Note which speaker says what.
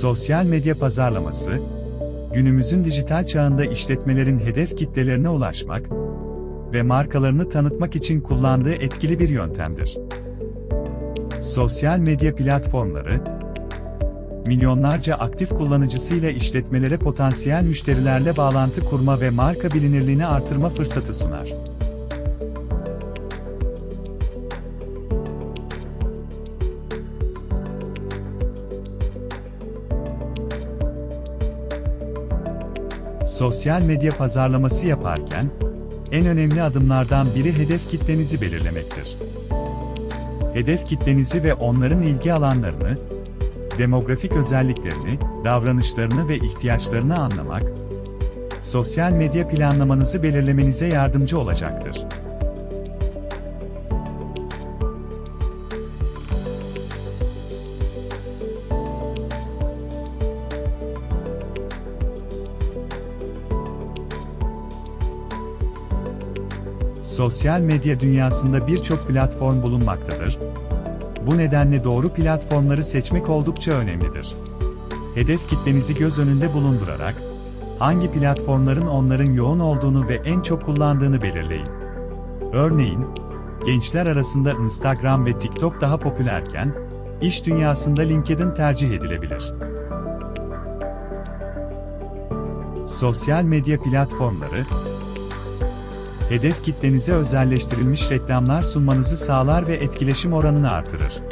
Speaker 1: Sosyal medya pazarlaması, günümüzün dijital çağında işletmelerin hedef kitlelerine ulaşmak ve markalarını tanıtmak için kullandığı etkili bir yöntemdir. Sosyal medya platformları, milyonlarca aktif kullanıcısıyla işletmelere potansiyel müşterilerle bağlantı kurma ve marka bilinirliğini artırma fırsatı sunar. Sosyal medya pazarlaması yaparken, en önemli adımlardan biri hedef kitlenizi belirlemektir. Hedef kitlenizi ve onların ilgi alanlarını, demografik özelliklerini, davranışlarını ve ihtiyaçlarını anlamak, sosyal medya planlamanızı belirlemenize yardımcı olacaktır. Sosyal medya dünyasında birçok platform bulunmaktadır. Bu nedenle doğru platformları seçmek oldukça önemlidir. Hedef kitlenizi göz önünde bulundurarak, hangi platformların onların yoğun olduğunu ve en çok kullandığını belirleyin. Örneğin, gençler arasında Instagram ve TikTok daha popülerken, iş dünyasında LinkedIn tercih edilebilir. Sosyal medya platformları, hedef kitlenize özelleştirilmiş reklamlar sunmanızı sağlar ve etkileşim oranını artırır.